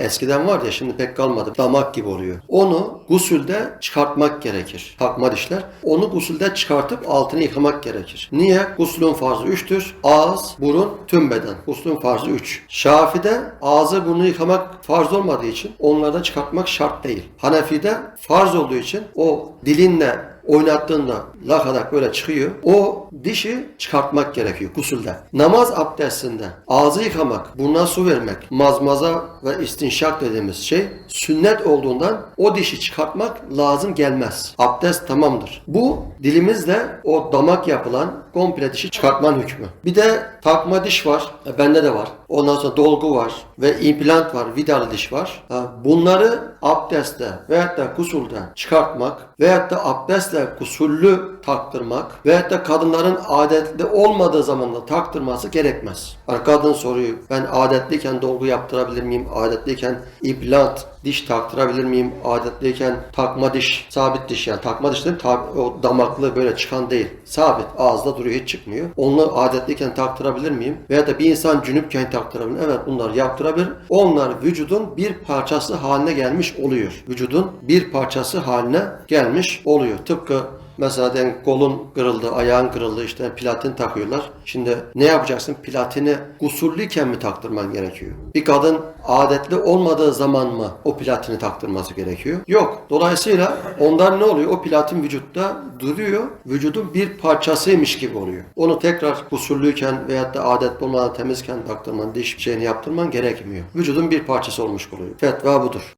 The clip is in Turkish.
Eskiden var ya şimdi pek kalmadı. Damak gibi oluyor. Onu gusülde çıkartmak gerekir. Takma dişler. Onu gusülde çıkartıp altını yıkamak gerekir. Niye? Guslün farzı 3'tür. Ağız, burun, tüm beden. Guslün farzı 3. Şafi'de ağzı burnu yıkamak farz olmadığı için onlarda çıkartmak şart değil. Hanefi'de farz olduğu için o dilinle oynattığında lakadak böyle çıkıyor. O dişi çıkartmak gerekiyor gusülde. Namaz abdestinde ağzı yıkamak, burnuna su vermek, mazmaza ve istinşak dediğimiz şey sünnet olduğundan o dişi çıkartmak lazım gelmez. Abdest tamamdır. Bu dilimizle o damak yapılan komple dişi çıkartman hükmü. Bir de takma diş var. E, Bende de var. Ondan sonra dolgu var ve implant var, vidalı diş var. Bunları abdestte veyahut da gusulde çıkartmak veyahut da abdestle gusullü taktırmak veyahut da kadınların adetli olmadığı zamanda taktırması gerekmez. Yani kadın soruyor ben adetliyken dolgu yaptırabilir miyim? Adetliyken implant diş taktırabilir miyim? Adetliyken takma diş, sabit diş yani takma diş değil, ta- o damaklı böyle çıkan değil. Sabit ağızda duruyor hiç çıkmıyor. Onu adetliyken taktırabilir miyim? Veya da bir insan cünüpken taktırabilir. Evet bunlar yaptırabilir. Onlar vücudun bir parçası haline gelmiş oluyor. Vücudun bir parçası haline gelmiş oluyor. Tıpkı Mesela diyelim kolun kırıldı, ayağın kırıldı işte platin takıyorlar. Şimdi ne yapacaksın? Platini gusullüyken mi taktırman gerekiyor? Bir kadın adetli olmadığı zaman mı o platini taktırması gerekiyor? Yok. Dolayısıyla ondan ne oluyor? O platin vücutta duruyor. Vücudun bir parçasıymış gibi oluyor. Onu tekrar gusullüyken veyahut da adetli olmadan temizken taktırman, diş şeyini yaptırman gerekmiyor. Vücudun bir parçası olmuş oluyor. Fetva budur.